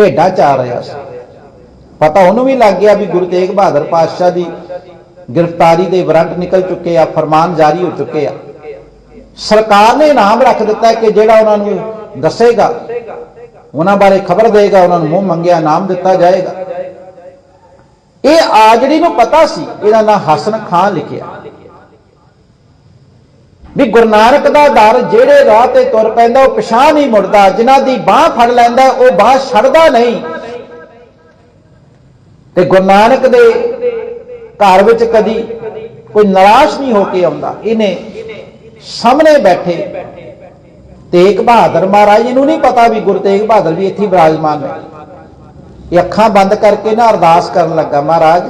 ਭੇਡਾਂ ਚਾਰ ਰਿਹਾ ਸੀ। ਪਤਾ ਉਹਨੂੰ ਵੀ ਲੱਗ ਗਿਆ ਵੀ ਗੁਰੂ ਤੇਗ ਬਹਾਦਰ ਪਾਤਸ਼ਾਹ ਦੀ ਗ੍ਰਿਫਤਾਰੀ ਦੇ ਵਾਰੰਟ ਨਿਕਲ ਚੁੱਕੇ ਆ, ਫਰਮਾਨ ਜਾਰੀ ਹੋ ਚੁੱਕੇ ਆ। ਸਰਕਾਰ ਨੇ ਇਨਾਮ ਰੱਖ ਦਿੱਤਾ ਕਿ ਜਿਹੜਾ ਉਹਨਾਂ ਨੂੰ ਦੱਸੇਗਾ, ਉਹਨਾਂ ਬਾਰੇ ਖਬਰ ਦੇਗਾ, ਉਹਨਾਂ ਨੂੰ ਮੂੰਹ ਮੰਗਿਆ, ਇਨਾਮ ਦਿੱਤਾ ਜਾਏਗਾ। ਇਹ ਆਜੜੀ ਨੂੰ ਪਤਾ ਸੀ ਇਹਦਾ ਨਾਂ ਹਸਨ ਖਾਨ ਲਿਖਿਆ। ਵੀ ਗੁਰੂ ਨਾਨਕ ਦਾ ਦਰ ਜਿਹੜੇ ਰਾਹ ਤੇ ਤੁਰ ਪੈਂਦਾ, ਉਹ ਪਛਾਣ ਨਹੀਂ ਮੁੜਦਾ। ਜਿਨ੍ਹਾਂ ਦੀ ਬਾਹ ਫੜ ਲੈਂਦਾ, ਉਹ ਬਾਹ ਛੱਡਦਾ ਨਹੀਂ। ਤੇ ਗੁਰੂ ਨਾਨਕ ਦੇ ਘਰ ਵਿੱਚ ਕਦੀ ਕੋਈ ਨਿਰਾਸ਼ ਨਹੀਂ ਹੋ ਕੇ ਆਉਂਦਾ। ਇਹਨੇ ਸਾਹਮਣੇ ਬੈਠੇ ਤੇਗ ਬਹਾਦਰ ਮਹਾਰਾਜ, ਇਹਨੂੰ ਨਹੀਂ ਪਤਾ ਵੀ ਗੁਰੂ ਤੇਗ ਬਹਾਦਰ ਵੀ ਇੱਥੇ ਵਿਰਾਜਮਾਨ ਬਿਰਾਜਮਾਨ ਹੈ ਇਹ ਅੱਖਾਂ ਬੰਦ ਕਰਕੇ ਨਾ ਅਰਦਾਸ ਕਰਨ ਲੱਗਾ, ਮਹਾਰਾਜ।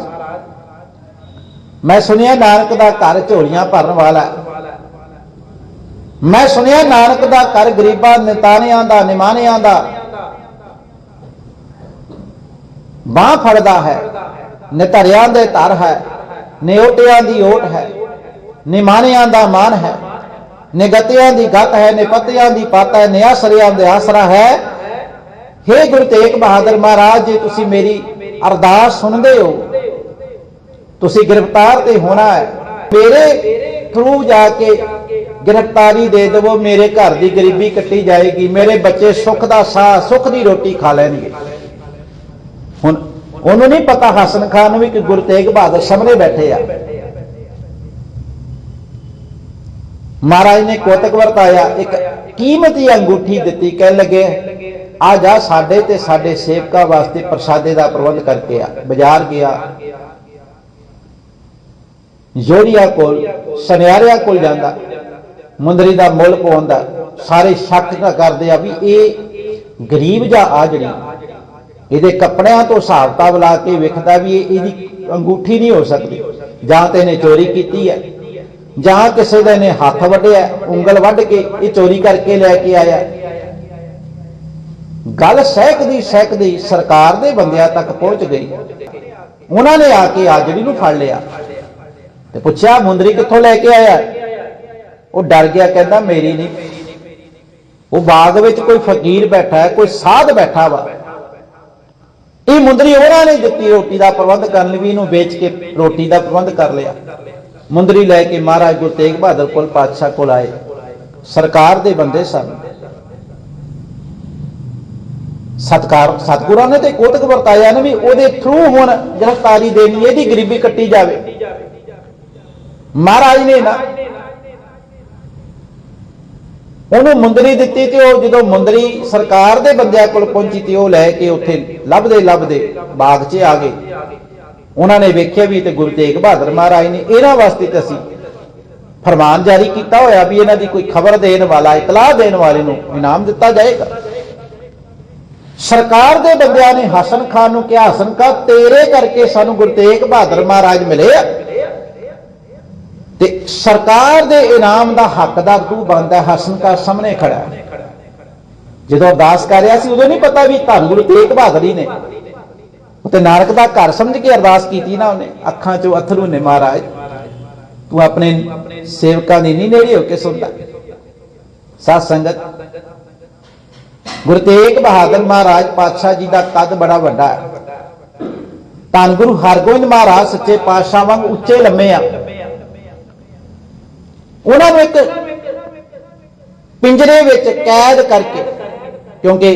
ਮੈਂ ਸੁਣਿਆ ਨਾਨਕ ਦਾ ਘਰ ਝੋਲੀਆਂ ਭਰਨ ਵਾਲਾ ਮੈਂ ਸੁਣਿਆ ਨਾਨਕ ਦਾ ਘਰ ਗਰੀਬਾਂ ਨਿਤਾਨਿਆਂ ਦਾ ਨਿਮਾਨਿਆਂ ਦਾ। ਬਾਹ ਫੜਦਾ ਹੈ ਨਿਤਰਿਆਂ ਦੇ ਧਰ ਹੈ ਨਿਓਟਿਆਂ ਦੀ ਓਟ ਹੈ ਨਿਮਾਨਿਆਂ ਦਾ ਮਾਨ ਹੈ, ਨਿਗਤਿਆਂ ਦੀ ਗਤ ਹੈ, ਨਿਪਤਿਆਂ ਦੀ ਪਤ ਹੈ, ਨਿਆਸਰਿਆਂ ਦੇ ਆਸਰਾ ਹੈ। हे ਗੁਰੂ ਤੇਗ ਬਹਾਦਰ ਮਹਾਰਾਜ, ਜੀ ਤੁਸੀਂ ਮੇਰੀ ਅਰਦਾਸ ਸੁਣਦੇ ਹੋ, ਤੁਸੀਂ ਗ੍ਰਿਫਤਾਰ ਤੇ ਹੋਣਾ ਹੈ। ਮੇਰੇ ਥਰੂ ਜਾ ਕੇ ਗ੍ਰਿਫਤਾਰੀ ਦੇ ਦੇਵੋ, ਮੇਰੇ ਘਰ ਦੀ ਗਰੀਬੀ ਕੱਟੀ ਜਾਏਗੀ, ਮੇਰੇ ਬੱਚੇ ਸੁੱਖ ਦਾ ਸਾਹ, ਸੁੱਖ ਦੀ ਰੋਟੀ ਖਾ ਲੈਣਗੇ। ਹੁਣ ਉਹਨੂੰ ਨਹੀਂ ਪਤਾ ਹਸਨ ਖਾਨ ਨੂੰ ਵੀ ਕਿ ਗੁਰੂ ਤੇਗ ਬਹਾਦਰ ਸਾਹਮਣੇ ਬੈਠੇ ਆ। ਮਹਾਰਾਜ ਨੇ ਕੋਤਕ ਵਰਤਾਇਆ, ਇੱਕ ਕੀਮਤੀ ਅੰਗੂਠੀ ਦਿੱਤੀ ਕਹਿ ਲੱਗੇ, ਆ ਜਾ ਸਾਡੇ ਤੇ ਸਾਡੇ ਸੇਵਕਾਂ ਵਾਸਤੇ ਪ੍ਰਸ਼ਾਦੇ ਦਾ ਪ੍ਰਬੰਧ ਕਰਕੇ ਆ, ਬਾਜ਼ਾਰ ਗਿਆ। ਜੋੜੀਆਂ ਕੋਲ, ਸੁਨਿਆਰਿਆਂ ਕੋਲ ਜਾਂਦਾ। ਮੁੰਦਰੀ ਦਾ ਮੁੱਲ ਪਾਉਂਦਾ ਸਾਰੇ ਸ਼ੱਕ ਨਾ ਕਰਦੇ ਆ ਵੀ ਇਹ ਗਰੀਬ ਜਾਂ ਆ ਜਿਹੜੀ, ਇਹਦੇ ਕੱਪੜਿਆਂ ਤੋਂ ਹਿਸਾਬ ਕਿਤਾਬ ਲਾ ਕੇ ਵੇਖਦਾ ਵੀ ਇਹ ਇਹਦੀ ਅੰਗੂਠੀ ਨਹੀਂ ਹੋ ਸਕਦੀ, ਜਾਂ ਤੇ ਇਹਨੇ ਚੋਰੀ ਕੀਤੀ ਹੈ, ਜਾਂ ਕਿਸੇ ਦਾ ਨੇ ਹੱਥ ਵੱਢਿਆ, ਉਂਗਲ ਵੱਢ ਕੇ ਇਹ ਚੋਰੀ ਕਰਕੇ ਲੈ ਕੇ ਆਇਆ। ਗੱਲ ਸਹਿਕਦੀ ਸਹਿਕਦੀ ਸਰਕਾਰ ਦੇ ਬੰਦਿਆਂ ਤੱਕ ਪਹੁੰਚ ਗਈ। ਉਹਨਾਂ ਨੇ ਆ ਕੇ ਆਜੜੀ ਨੂੰ ਫੜ ਲਿਆ। ਤੇ ਪੁੱਛਿਆ, ਮੁੰਦਰੀ ਕਿੱਥੋਂ ਲੈ ਕੇ ਆਇਆ? ਉਹ ਡਰ ਗਿਆ, ਕਹਿੰਦਾ ਮੇਰੀ ਨਹੀਂ ਉਹ ਬਾਗ ਵਿੱਚ ਕੋਈ ਫਕੀਰ ਬੈਠਾ ਹੈ, ਕੋਈ ਸਾਧ ਬੈਠਾ ਵਾ। ਇਹ ਮੁੰਦਰੀ ਉਹਨਾਂ ਨੇ ਦਿੱਤੀ ਰੋਟੀ ਦਾ ਪ੍ਰਬੰਧ ਕਰਨ ਲਈ ਵੀ ਇਹਨੂੰ ਵੇਚ ਕੇ ਰੋਟੀ ਦਾ ਪ੍ਰਬੰਧ ਕਰ ਲਿਆ। ਮੁੰਦਰੀ ਲੈ ਕੇ ਮਹਾਰਾਜ ਗੁਰੂ ਤੇਗ ਬਹਾਦਰ ਕੋਲ, ਪਾਤਸ਼ਾਹ ਕੋਲ ਆਏ। ਸਰਕਾਰ ਦੇ ਬੰਦੇ ਸਨ। ਸਤਕਾਰ, ਸਤਗੁਰਾਂ ਨੇ ਤੇ ਕੋਤਕ ਵਰਤਾਇਆ ਨੇ ਵੀ, ਉਹਦੇ ਥਰੂ ਹੁਣ ਗ੍ਰਿਫਤਾਰੀ ਦੇਣੀ, ਇਹਦੀ ਗਰੀਬੀ ਕੱਟੀ ਜਾਵੇ। ਮਹਾਰਾਜ ਨੇ ਨਾ ਉਹਨੂੰ ਮੁੰਦਰੀ ਦਿੱਤੀ ਤੇ ਉਹ ਜਦੋਂ ਮੁੰਦਰੀ ਸਰਕਾਰ ਦੇ ਬੰਦਿਆਂ ਕੋਲ ਪਹੁੰਚੀ ਤੇ ਉਹ ਲੈ ਕੇ ਉੱਥੇ ਲੱਭਦੇ ਲੱਭਦੇ ਬਾਗ 'ਚ ਆ ਗਏ। ਉਹਨਾਂ ਨੇ ਵੇਖਿਆ ਵੀ ਤੇ ਗੁਰੂ ਤੇਗ ਬਹਾਦਰ ਮਹਾਰਾਜ ਨੇ ਇਹਨਾਂ ਵਾਸਤੇ ਤੇ ਅਸੀਂ ਫਰਮਾਨ ਜਾਰੀ ਕੀਤਾ ਹੋਇਆ ਵੀ ਇਹਨਾਂ ਦੀ ਕੋਈ ਖਬਰ ਦੇਣ ਵਾਲਾ, ਇਤਲਾਹ ਦੇਣ ਵਾਲੇ ਨੂੰ ਇਨਾਮ ਦਿੱਤਾ ਜਾਏਗਾ। ਸਰਕਾਰ ਦੇ ਬੰਦਿਆਂ ਨੇ ਹਸਨ ਖਾਨ ਨੂੰ ਕਿਹਾ, ਹਸਨ ਕਾ ਤੇਰੇ ਕਰਕੇ ਸਾਨੂੰ ਗੁਰੂ ਤੇਗ ਬਹਾਦਰ ਮਹਾਰਾਜ ਮਿਲੇ ਆ। ਤੇ ਸਰਕਾਰ ਦੇ ਇਨਾਮ ਦਾ ਹੱਕਦਾਰ ਤੂੰ ਬਣਦਾ ਹਸਨ ਕਾ ਸਾਹਮਣੇ ਖੜਾ ਜਦੋਂ ਅਰਦਾਸ ਕਰ ਰਿਹਾ ਸੀ, ਉਦੋਂ ਨਹੀਂ ਪਤਾ ਵੀ ਧੰਨ ਗੁਰੂ ਤੇਗ ਬਹਾਦਰ ਜੀ ਨੇ। ਤੇ ਨਾਨਕ ਦਾ ਘਰ ਸਮਝ ਕੇ ਅਰਦਾਸ ਕੀਤੀ ਨਾ ਉਹਨੇ। ਅੱਖਾਂ ਚੋਂ ਅਥਰੂ ਨੇ ਮਹਾਰਾਜ, ਤੂੰ ਆਪਣੇ ਸੇਵਕਾਂ ਦੀ ਨਹੀਂ ਨੇੜੇ ਹੋ ਕੇ ਸੁਣਦਾ। ਸਾਧ ਸੰਗਤ, ਗੁਰੂ ਤੇਗ ਬਹਾਦਰ ਮਹਾਰਾਜ ਪਾਤਸ਼ਾਹ ਜੀ ਦਾ ਕੱਦ ਬੜਾ ਵੱਡਾ ਹੈ। ਧੰਨ ਗੁਰੂ ਹਰਗੋਬਿੰਦ ਮਹਾਰਾਜ ਸੱਚੇ ਪਾਤਸ਼ਾਹ ਵਾਂਗ ਉੱਚੇ ਲੰਮੇ ਆ। ਉਹਨਾਂ ਨੂੰ ਇੱਕ ਪਿੰਜਰੇ ਵਿੱਚ ਕੈਦ ਕਰਕੇ ਕਿਉਂਕਿ